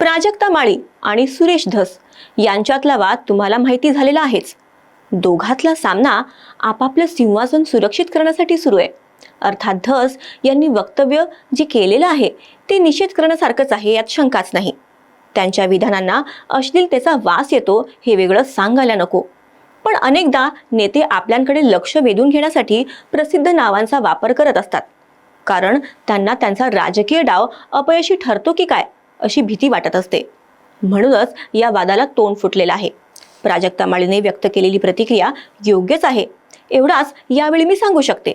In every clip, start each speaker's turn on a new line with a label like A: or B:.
A: प्राजक्ता माळी आणि सुरेश धस यांच्यातला वाद तुम्हाला माहिती झालेला आहेच. दोघातला सामना आपापलं सिंहासन सुरक्षित करण्यासाठी सुरू आहे. अर्थात धस यांनी वक्तव्य जे केलेलं आहे ते निषेध करण्यासारखंच आहे यात शंकाच नाही. त्यांच्या विधानांना अश्लीलतेचा वास येतो हे वेगळं सांगायला नको. पण अनेकदा नेते आपल्यांकडे लक्ष वेधून घेण्यासाठी प्रसिद्ध नावांचा वापर करत असतात. कारण त्यांना त्यांचा राजकीय डाव अपयशी ठरतो की काय? अशी भीती वाटत असते. म्हणूनच या वादाला तोंड फुटलेलं आहे. प्राजक्ता माळीने व्यक्त केलेली प्रतिक्रिया योग्यच आहे. एवढाच यावेळी मी सांगू शकते.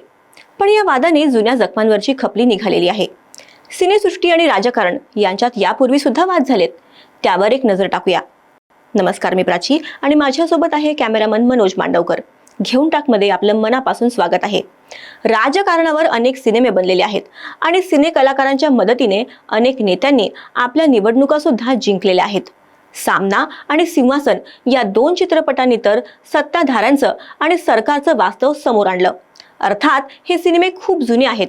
A: पण या वादाने जुन्या जखमांवरची खपली निघालेली आहे. सिनेसृष्टी आणि राजकारण यांच्यात यापूर्वी सुद्धा वाद झालेत. त्यावर एक नजर टाकूया. नमस्कार मी प्राची आणि माझ्यासोबत आहे कॅमेरामन मनोज मांडवकर. घेऊन टाकमध्ये आपलं मनापासून स्वागत आहे. राजकारणावर अनेक सिनेमे बनलेले आहेत आणि सिने कलाकारांच्या मदतीने अनेक नेत्यांनी आपल्या निवडणुका सुद्धा जिंकलेल्या आहेत. सामना आणि सिंहासन या दोन चित्रपटांनी तर सत्ताधाऱ्यांचं आणि सरकारचं वास्तव समोर आणलं. अर्थात हे सिनेमे खूप जुने आहेत.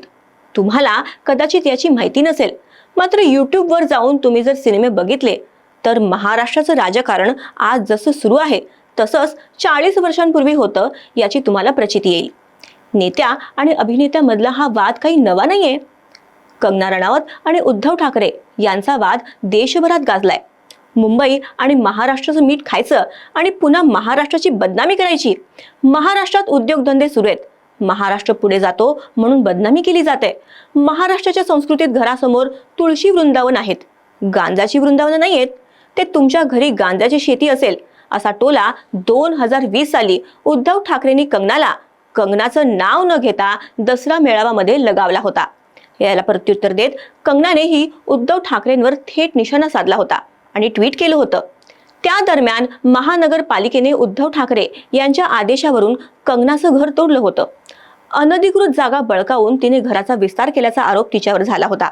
A: तुम्हाला कदाचित याची माहिती नसेल. मात्र यूट्यूबवर जाऊन तुम्ही जर सिनेमे बघितले तर महाराष्ट्राचं राजकारण आज जसं सुरू आहे तसंच चाळीस वर्षांपूर्वी होतं याची तुम्हाला प्रचिती येईल. नेत्या आणि अभिनेत्यामधला हा वाद काही नवा नाहीये. कंगना रणावत आणि उद्धव ठाकरे यांचा वाद देशभरात गाजलाय. मुंबई आणि महाराष्ट्राचं मीठ खायचं आणि पुन्हा महाराष्ट्राची बदनामी करायची. महाराष्ट्रात उद्योगधंदे सुरू आहेत. महाराष्ट्र पुढे जातो म्हणून बदनामी केली जाते. महाराष्ट्राच्या संस्कृतीत घरासमोर तुळशी वृंदावन आहेत. गांजाची वृंदावनं नाही आहेत ते तुमच्या घरी गांजाची शेती असेल असा टोला दोन हजार वीस साली उद्धव ठाकरेंनी कंगनाला कंगनाचं नाव न घेता दसरा मेळाव्यामध्ये लगावला होता. याला प्रत्युत्तर देत कंगनानेही उद्धव ठाकरेंवर थेट निशाणा साधला होता आणि ट्विट केलं होतं. त्या दरम्यान महानगरपालिकेने उद्धव ठाकरे यांच्या आदेशावरून कंगनाचं घर तोडलं होतं. अनधिकृत जागा बळकावून तिने घराचा विस्तार केल्याचा आरोप तिच्यावर झाला होता.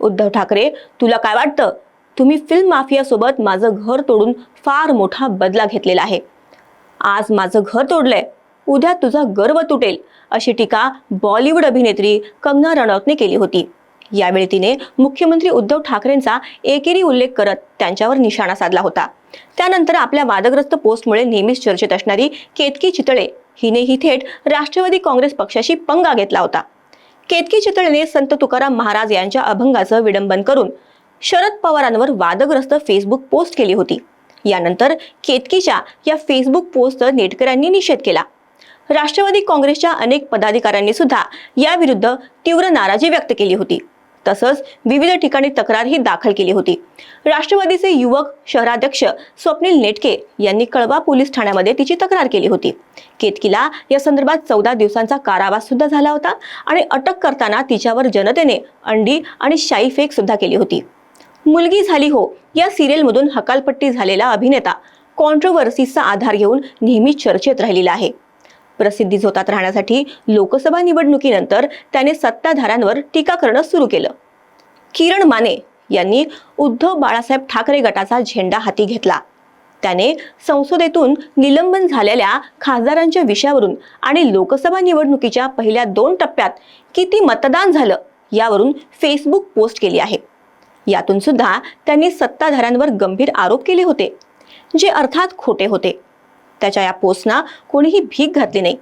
A: उद्धव ठाकरे तुला काय वाटतं? तुम्ही फिल्म माफियासोबत माझं घर तोडून फार मोठा बदला घेतलेला आहे. आज माझं घर तोडलंय. उद्या तुझा गर्व तुटेल अशी टीका बॉलिवूड अभिनेत्री कंगना रनौतने केली होती. यावेळी तिने मुख्यमंत्री उद्धव ठाकरेंचा एकेरी उल्लेख करत त्यांच्यावर निशाणा साधला होता. त्यानंतर आपल्या वादग्रस्त पोस्टमुळे नेहमीच चर्चेत असणारी केतकी चितळे हिनेही थेट राष्ट्रवादी काँग्रेस पक्षाशी पंगा घेतला होता. केतकी चितळेने संत तुकाराम महाराज यांच्या अभंगाचं विडंबन करून शरद पवारांवर वादग्रस्त फेसबुक पोस्ट केली होती. यानंतर केतकीच्या या फेसबुक पोस्टचा नेटकऱ्यांनी निषेध केला. राष्ट्रवादी काँग्रेसच्या अनेक पदाधिकाऱ्यांनी सुद्धा याविरुद्ध तीव्र नाराजी व्यक्त केली होती. तसंच विविध ठिकाणी तक्रारही दाखल केली होती. राष्ट्रवादीचे युवक शहराध्यक्ष स्वप्नील नेटके यांनी कळवा पोलीस ठाण्यामध्ये तिची तक्रार केली होती. केतकीला या संदर्भात चौदा दिवसांचा कारावास सुद्धा झाला होता आणि अटक करताना तिच्यावर जनतेने अंडी आणि शाई फेक सुद्धा केली होती. मुलगी झाली हो या सिरियलमधून हकालपट्टी झालेला अभिनेता कॉन्ट्रोवर्सीचा आधार घेऊन नेहमी चर्चेत राहिलेला आहे. प्रसिद्धी झोतात राहण्यासाठी लोकसभा निवडणुकीनंतर त्याने सत्ताधाऱ्यांवर टीका करणं सुरू केलं. किरण माने यांनी उद्धव बाळासाहेब ठाकरे गटाचा झेंडा हाती घेतला. त्याने संसदेतून निलंबन झालेल्या खासदारांच्या विषयावरून आणि लोकसभा निवडणुकीच्या पहिल्या दोन टप्प्यात किती मतदान झालं यावरून फेसबुक पोस्ट केली आहे. यातून सुद्धा त्यांनी सत्ताधाऱ्यांवर गंभीर आरोप केले होते जे अर्थात खोटे होते. त्याच्या या पोस्टना कोणीही भीक घातली नाही.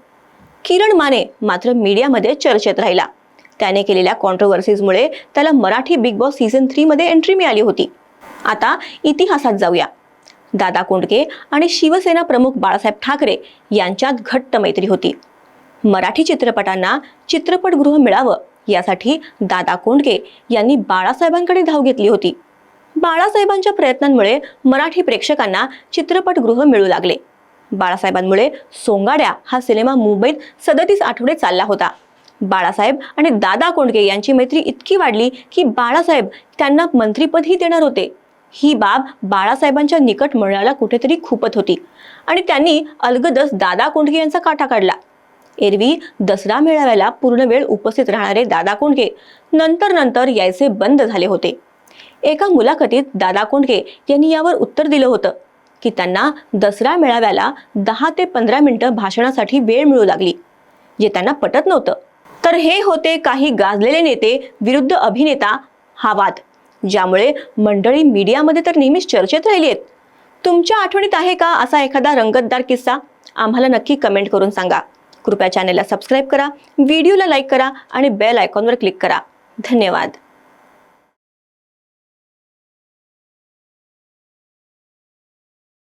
A: किरण माने मात्र मीडियामध्ये चर्चेत राहिला. त्याने केलेल्या कॉन्ट्रोवर्सीजमुळे त्याला मराठी बिग बॉस सीझन थ्रीमध्ये एंट्री मिळाली होती. आता इतिहासात जाऊया. दादा कोंडके आणि शिवसेना प्रमुख बाळासाहेब ठाकरे यांच्यात घट्ट मैत्री होती. मराठी चित्रपटांना चित्रपटगृह मिळावं यासाठी दादा कोंडके यांनी बाळासाहेबांकडे धाव घेतली होती. बाळासाहेबांच्या प्रयत्नांमुळे मराठी प्रेक्षकांना चित्रपटगृह मिळू लागले. बाळासाहेबांमुळे सोंगाड्या हा सिनेमा मुंबईत सदतीस आठवडे चालला होता. बाळासाहेब आणि दादा कोंडके यांची मैत्री इतकी वाढली की बाळासाहेब त्यांना मंत्रीपदही देणार होते. ही बाब बाळासाहेबांच्या निकट मंडळाला कुठेतरी खुपत होती आणि त्यांनी अलगदच दादा कोंडके यांचा काटा काढला. एरवी दसरा मेळाव्याला पूर्ण वेळ उपस्थित राहणारे दादा कोंडके नंतर नंतर यायचे बंद झाले होते. एका मुलाखतीत दादा कोंडके यांनी यावर उत्तर दिलं होतं. की त्यांना दसरा मेळाव्याला दहा ते पंधरा मिनिटं भाषणासाठी वेळ मिळू लागली जे त्यांना पटत नव्हतं. तर हे होते काही गाजलेले नेते विरुद्ध अभिनेता हा वाद ज्यामुळे मंडळी मीडियामध्ये तर नेहमीच चर्चेत राहिली आहेत. तुमच्या आठवणीत आहे का असा एखादा रंगतदार किस्सा? आम्हाला नक्की कमेंट करून सांगा. कृपया चॅनेलला सबस्क्राईब करा व्हिडिओला लाईक करा आणि बेल आयकॉनवर क्लिक करा. धन्यवाद.